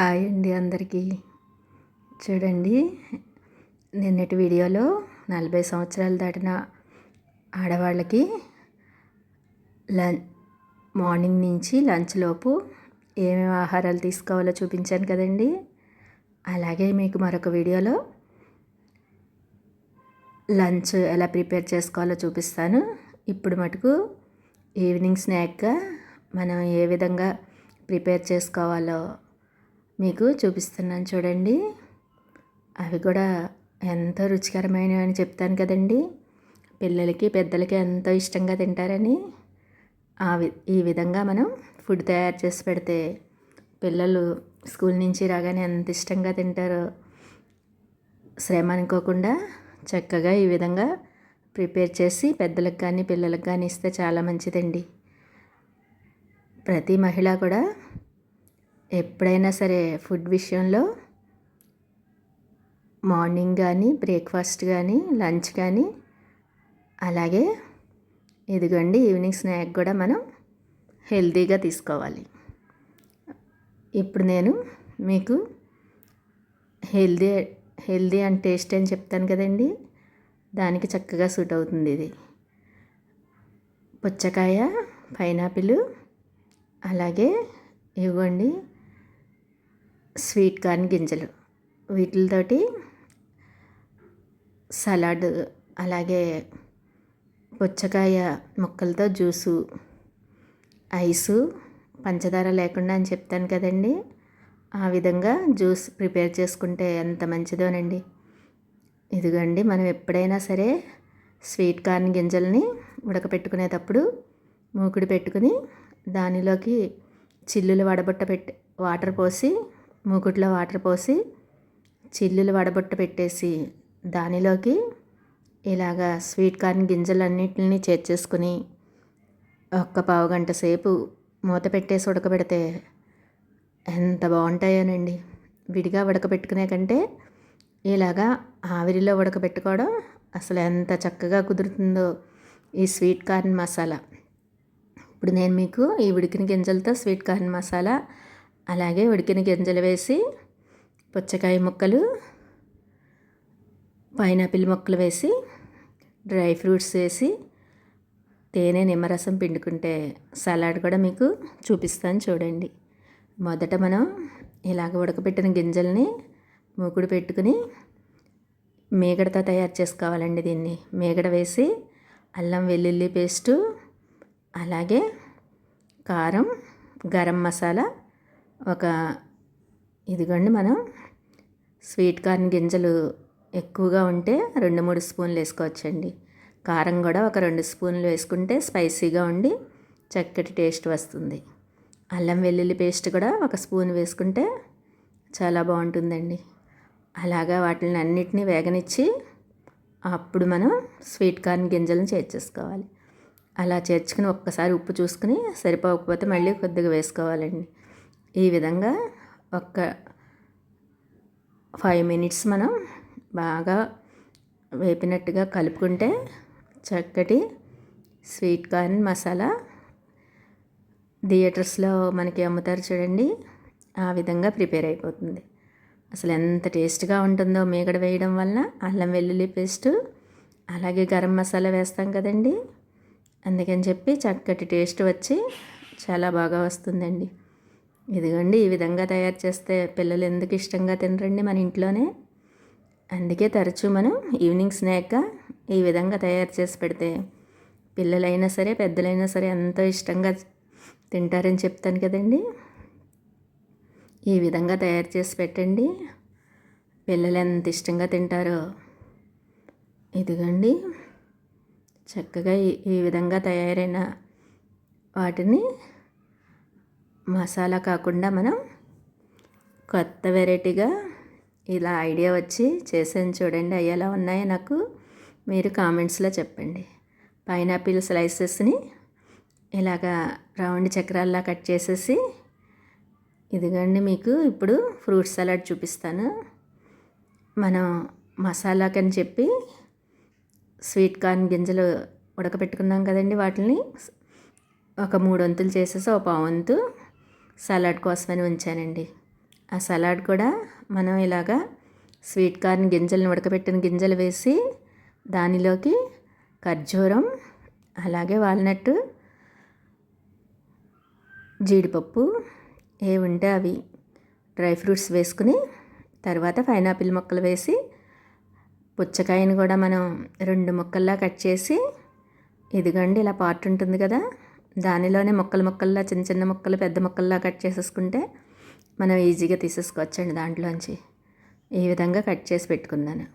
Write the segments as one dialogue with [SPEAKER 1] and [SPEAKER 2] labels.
[SPEAKER 1] Hi అండి అందరికీ. చూడండి నిన్నటి వీడియోలో నలభై సంవత్సరాలు దాటిన ఆడవాళ్ళకి లం మార్నింగ్ నుంచి లంచ్ లోపు ఏమేమి ఆహారాలు తీసుకోవాలో చూపించాను కదండి. అలాగే మీకు మరొక వీడియోలో లంచ్ ఎలా ప్రిపేర్ చేసుకోవాలో చూపిస్తాను. ఇప్పుడు మటుకు ఈవినింగ్ స్నాక్గా మనం ఏ విధంగా ప్రిపేర్ చేసుకోవాలో మీకు చూపిస్తున్నాను చూడండి. అవి కూడా ఎంతో రుచికరమైనవి అని చెప్తాను కదండి. పిల్లలకి పెద్దలకి ఎంతో ఇష్టంగా తింటారని. ఆ ఈ విధంగా మనం ఫుడ్ తయారు చేసి పెడితే పిల్లలు స్కూల్ నుంచి రాగానే ఎంత ఇష్టంగా తింటారో. శ్రమ అనుకోకుండా చక్కగా ఈ విధంగా ప్రిపేర్ చేసి పెద్దలకు కానీ పిల్లలకు కానీ ఇస్తే చాలా మంచిదండి. ప్రతి మహిళ కూడా ఎప్పుడైనా సరే ఫుడ్ విషయంలో మార్నింగ్ కానీ బ్రేక్ఫాస్ట్ కానీ లంచ్ కానీ అలాగే ఇదిగోండి ఈవినింగ్ స్నాక్ కూడా మనం హెల్తీగా తీసుకోవాలి. ఇప్పుడు నేను మీకు హెల్దీ హెల్దీ అండ్ టేస్ట్ అని చెప్తాను కదండి. దానికి చక్కగా సూట్ అవుతుంది ఇది. పుచ్చకాయ పైనాపిల్ అలాగే ఇవ్వండి స్వీట్ కార్న్ గింజలు వీటితోటి సలాడ్ అలాగే పుచ్చకాయ ముక్కలతో జ్యూసు ఐసు పంచదార లేకుండా అని చెప్తాను కదండి. ఆ విధంగా జ్యూస్ ప్రిపేర్ చేసుకుంటే ఎంత మంచిదోనండి. ఇదిగండి మనం ఎప్పుడైనా సరే స్వీట్ కార్న్ గింజల్ని ఉడకపెట్టుకునేటప్పుడు మూకుడు పెట్టుకుని దానిలోకి చిల్లులు వడబుట్ట పెట్టి వాటర్ పోసి మూకుట్లో వాటర్ పోసి చిల్లులు వడబుట్ట పెట్టేసి దానిలోకి ఇలాగా స్వీట్ కార్న్ గింజలన్నిటిని చేర్చేసుకుని ఒక్క పావు గంట సేపు మూత పెట్టేసి ఉడకబెడితే ఎంత బాగుంటాయోనండి. విడిగా ఉడకబెట్టుకునే కంటే ఇలాగా ఆవిరిలో ఉడకబెట్టుకోవడం అసలు ఎంత చక్కగా కుదురుతుందో ఈ స్వీట్ కార్న్ మసాలా. ఇప్పుడు నేను మీకు ఈ ఉడికిన గింజలతో స్వీట్ కార్న్ మసాలా అలాగే ఉడికిన గింజలు వేసి పుచ్చకాయ ముక్కలు పైనాపిల్ ముక్కలు వేసి డ్రై ఫ్రూట్స్ వేసి తేనె నిమ్మరసం పిండుకుంటే సలాడ్ కూడా మీకు చూపిస్తాను చూడండి. మొదట మనం ఇలాగ ఉడకబెట్టిన గింజల్ని మూకుడు పెట్టుకుని మేగడతో తయారు చేసుకోవాలండి దీన్ని. మేగడ వేసి అల్లం వెల్లుల్లి పేస్టు అలాగే కారం గరం మసాలా ఒక ఇదిగోండి మనం స్వీట్ కార్న్ గింజలు ఎక్కువగా ఉంటే రెండు మూడు స్పూన్లు వేసుకోవచ్చండి. కారం కూడా ఒక రెండు స్పూన్లు వేసుకుంటే స్పైసీగా ఉండి చక్కటి టేస్ట్ వస్తుంది. అల్లం వెల్లుల్లి పేస్ట్ కూడా ఒక స్పూన్ వేసుకుంటే చాలా బాగుంటుందండి. అలాగా వాటిని అన్నిటినీ వేగనిచ్చి అప్పుడు మనం స్వీట్ కార్న్ గింజలను చేర్చేసుకోవాలి. అలా చేర్చుకుని ఒక్కసారి ఉప్పు చూసుకుని సరిపోకపోతే మళ్ళీ కొద్దిగా వేసుకోవాలండి. ఈ విధంగా ఒక్క ఫైవ్ మినిట్స్ మనం బాగా వేపినట్టుగా కలుపుకుంటే చక్కటి స్వీట్ కార్న్ మసాలా థియేటర్స్లో మనకి అమ్ముతారు చూడండి. ఆ విధంగా ప్రిపేర్ అయిపోతుంది. అసలు ఎంత టేస్ట్గా ఉంటుందో మీగడ వేయడం వల్ల అల్లం వెల్లుల్లి పేస్ట్ అలాగే గరం మసాలా వేస్తాం కదండి. అందుకని చెప్పి చక్కటి టేస్ట్ వచ్చి చాలా బాగా వస్తుందండి. ఇదిగోండి ఈ విధంగా తయారు చేస్తే పిల్లలు ఎందుకు ఇష్టంగా తినరండి మన ఇంట్లోనే? అందుకే తరచూ మనం ఈవినింగ్ స్నాక్గా ఈ విధంగా తయారు చేసి పెడితే పిల్లలైనా సరే పెద్దలైనా సరే ఎంతో ఇష్టంగా తింటారని చెప్తాను కదండి. ఈ విధంగా తయారు చేసి పెట్టండి. పిల్లలు ఎంత ఇష్టంగా తింటారో. ఇదిగండి చక్కగా ఈ విధంగా తయారైన వాటిని మసాలా కాకుండా మనం కొత్త వెరైటీగా ఇలా ఐడియా వచ్చి చేసాను చూడండి అవి ఎలా ఉన్నాయో నాకు మీరు కామెంట్స్లో చెప్పండి. పైనాపిల్ స్లైసెస్ని ఇలాగా రౌండ్ చక్రాల్లా కట్ చేసేసి ఇదిగండి మీకు ఇప్పుడు ఫ్రూట్ సలాడ్ చూపిస్తాను. మనం మసాలాకని చెప్పి స్వీట్ కార్న్ గింజలు ఉడకబెట్టుకున్నాం కదండి వాటిని ఒక మూడు వంతులు చేసేసి ఒక పావు వంతు సలాడ్ కోసమని ఉంచానండి. ఆ సలాడ్ కూడా మనం ఇలాగా స్వీట్ కార్న్ గింజలను ఉడకబెట్టిన గింజలు వేసి దానిలోకి ఖర్జూరం అలాగే వాల్నట్ జీడిపప్పు ఏ ఉంటే అవి డ్రై ఫ్రూట్స్ వేసుకుని తర్వాత పైనాపిల్ ముక్కలు వేసి పుచ్చకాయని కూడా మనం రెండు ముక్కల్లా కట్ చేసి ఇదిగండి ఇలా పార్ట్ ఉంటుంది కదా దానిలోనే ముక్కలు ముక్కల్లా చిన్న చిన్న ముక్కలు పెద్ద ముక్కల్లా కట్ చేసేసుకుంటే మనం ఈజీగా తీసేసుకోవచ్చండి దాంట్లోంచి. ఈ విధంగా కట్ చేసి పెట్టుకున్నాను.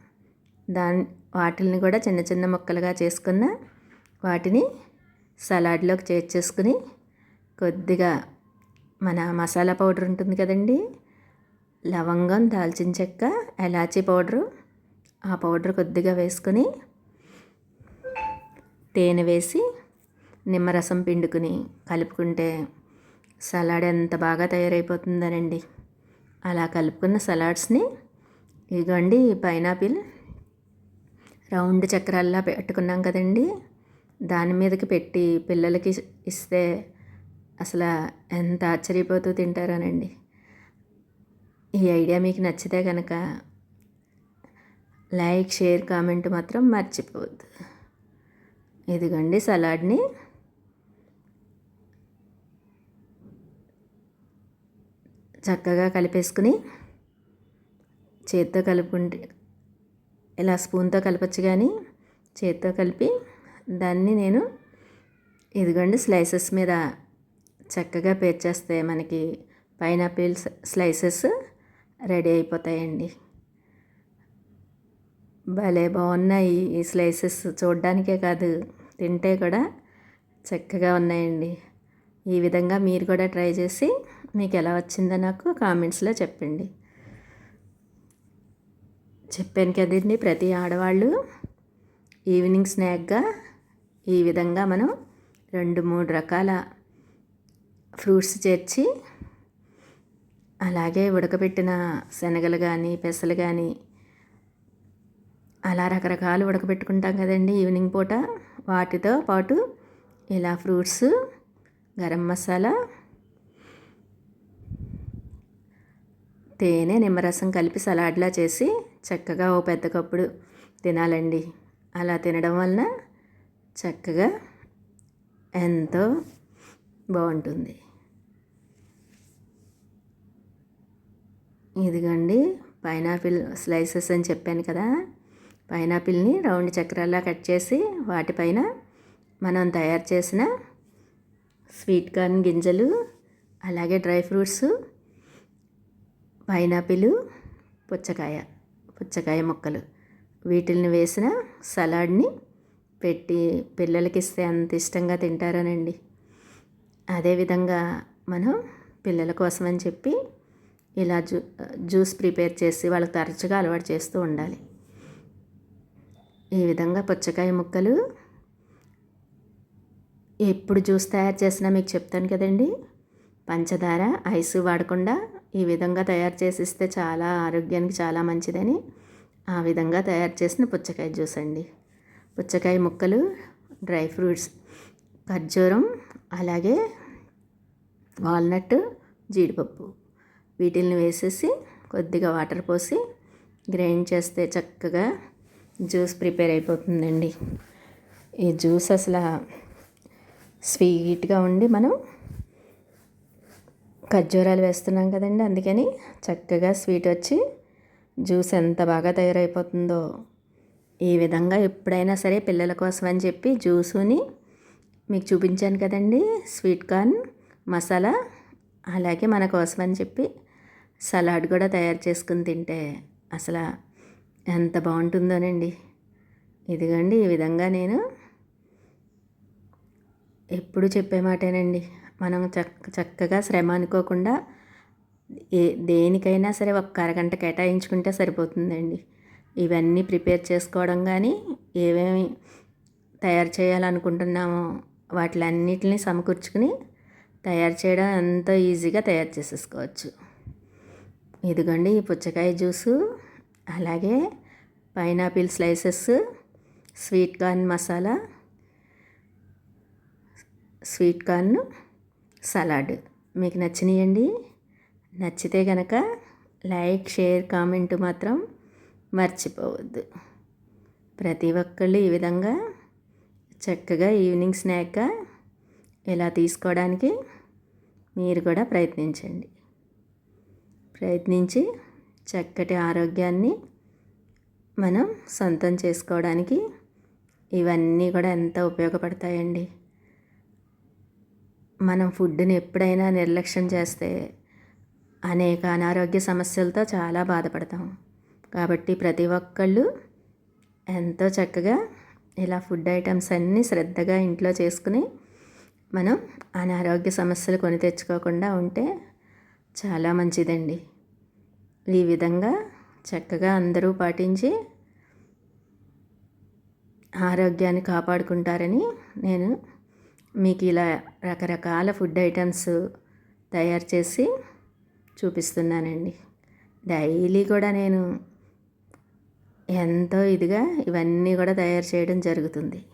[SPEAKER 1] దాని వాటిని కూడా చిన్న చిన్న ముక్కలుగా చేసుకున్న వాటిని సలాడ్లోకి చేర్చేసుకుని కొద్దిగా మన మసాలా పౌడర్ ఉంటుంది కదండి లవంగం దాల్చిన చెక్క ఎలాచీ పౌడరు ఆ పౌడర్ కొద్దిగా వేసుకొని తేనె వేసి నిమ్మరసం పిండుకుని కలుపుకుంటే సలాడ్ ఎంత బాగా తయారైపోతుందనండి. అలా కలుపుకున్న సలాడ్స్ని ఇదిగోండి పైనాపిల్ రౌండ్ చక్రాల్లా పెట్టుకున్నాం కదండి. దాని మీదకి పెట్టి పిల్లలకి ఇస్తే అసలు ఎంత ఆశ్చర్యపోతూ తింటారోనండి. ఈ ఐడియా మీకు నచ్చితే కనుక లైక్ షేర్ కామెంట్ మాత్రం మర్చిపోవద్దు. ఇదిగోండి సలాడ్ని చక్కగా కలిపేసుకుని చేత్తో కలుపుకుంటే ఇలా స్పూన్తో కలపచ్చు కానీ చేత్తో కలిపి దాన్ని నేను ఇదిగోండి స్లైసెస్ మీద చక్కగా పేర్చేస్తే మనకి పైనాపిల్ స్లైసెస్ రెడీ అయిపోతాయండి. భలే బాగున్నాయి ఈ స్లైసెస్ చూడ్డానికే కాదు తింటే కూడా చక్కగా ఉన్నాయండి. ఈ విధంగా మీరు కూడా ట్రై చేసి మీకు ఎలా వచ్చిందో నాకు కామెంట్స్లో చెప్పండి. చెప్పాను కదండి ప్రతి ఆడవాళ్ళు ఈవినింగ్ స్నాక్గా ఈ విధంగా మనం రెండు మూడు రకాల ఫ్రూట్స్ చేర్చి అలాగే ఉడకబెట్టిన శనగలు కానీ పెసలు కానీ అలా రకరకాలు ఉడకబెట్టుకుంటాం కదండి ఈవినింగ్ పూట. వాటితో పాటు ఇలా ఫ్రూట్స్ గరం మసాలా తేనె నిమ్మరసం కలిపి సలాడ్లా చేసి చక్కగా ఓ పెద్ద కప్పుడు తినాలండి. అలా తినడం వలన చక్కగా ఎంతో బాగుంటుంది. ఇదిగండి పైనాపిల్ స్లైసెస్ అని చెప్పాను కదా పైనాపిల్ని రౌండ్ చక్రాల్లా కట్ చేసి వాటిపైన మనం తయారు చేసిన స్వీట్ కార్న్ గింజలు అలాగే డ్రై ఫ్రూట్స్ పైనాపిల్ పుచ్చకాయ పుచ్చకాయ ముక్కలు. వీటిని వేసిన సలాడ్ని పెట్టి పిల్లలకి ఇస్తే అంత ఇష్టంగా తింటారనండి. అదేవిధంగా మనం పిల్లల కోసం అని చెప్పి ఇలా జ్యూ జ్యూస్ ప్రిపేర్ చేసి వాళ్ళకి తరచుగా అలవాటు చేస్తూ ఉండాలి. ఈ విధంగా పుచ్చకాయ ముక్కలు ఎప్పుడు జ్యూస్ తయారు చేసినా మీకు చెప్తాను కదండి. పంచదార ఐస్ వాడకుండా ఈ విధంగా తయారు చేసి ఇస్తే చాలా ఆరోగ్యానికి చాలా మంచిదని ఆ విధంగా తయారు చేసిన పుచ్చకాయ జ్యూస్ అండి. పుచ్చకాయ ముక్కలు డ్రై ఫ్రూట్స్ ఖర్జూరం అలాగే వాల్నట్ జీడిపప్పు వీటిల్ని వేసేసి కొద్దిగా వాటర్ పోసి గ్రైండ్ చేస్తే చక్కగా జ్యూస్ ప్రిపేర్ అయిపోతుందండి. ఈ జ్యూస్ అసలు స్వీట్గా ఉండి మనం ఖర్జూరాలు వేస్తున్నాం కదండి అందుకని చక్కగా స్వీట్ వచ్చి జ్యూస్ ఎంత బాగా తయారైపోతుందో. ఈ విధంగా ఎప్పుడైనా సరే పిల్లల కోసం అని చెప్పి జ్యూసుని మీకు చూపించాను కదండి స్వీట్ కార్న్ మసాలా అలాగే మన కోసం అని చెప్పి సలాడ్ కూడా తయారు చేసుకుని తింటే అసలు ఎంత బాగుంటుందోనండి. ఇదిగండి ఈ విధంగా నేను ఎప్పుడు చెప్పే మాటేనండి. మనం చక్క చక్కగా శ్రమ అనుకోకుండా ఏ దేనికైనా సరే ఒక్క అరగంట కేటాయించుకుంటే సరిపోతుందండి. ఇవన్నీ ప్రిపేర్ చేసుకోవడం కానీ ఏమేమి తయారు చేయాలనుకుంటున్నామో వాటిలన్నిటిని సమకూర్చుకుని తయారు చేయడం ఎంతో ఈజీగా తయారు చేసేసుకోవచ్చు. ఇదిగోండి ఈ పుచ్చకాయ జ్యూసు అలాగే pineapple slices sweet corn masala sweet corn salad. మీకు నచ్చినాయండి. నచ్చితే కనుక లైక్ షేర్ కామెంట్ మాత్రం మర్చిపోవద్దు. ప్రతి ఒక్కళ్ళు ఈ విధంగా చక్కగా ఈవినింగ్ స్నాక్గా ఇలా తీసుకోవడానికి మీరు కూడా ప్రయత్నించండి. ప్రయత్నించి చక్కటి ఆరోగ్యాన్ని మనం సొంతం చేసుకోవడానికి ఇవన్నీ కూడా ఎంత ఉపయోగపడతాయండి. మనం ఫుడ్ని ఎప్పుడైనా నిర్లక్ష్యం చేస్తే అనేక అనారోగ్య సమస్యలతో చాలా బాధపడతాం. కాబట్టి ప్రతి ఒక్కళ్ళు ఎంతో చక్కగా ఇలా ఫుడ్ ఐటమ్స్ అన్నీ శ్రద్ధగా ఇంట్లో చేసుకుని మనం అనారోగ్య సమస్యలు కొని తెచ్చుకోకుండా ఉంటే చాలా మంచిదండి. ఈ విధంగా చక్కగా అందరూ పాటించి ఆరోగ్యాన్ని కాపాడుకుంటారని నేను మీకు ఇలా రకరకాల ఫుడ్ ఐటమ్స్ తయారు చేసి చూపిస్తున్నానండి. డైలీ కూడా నేను ఎంతో ఇదిగా ఇవన్నీ కూడా తయారు చేయడం జరుగుతుంది.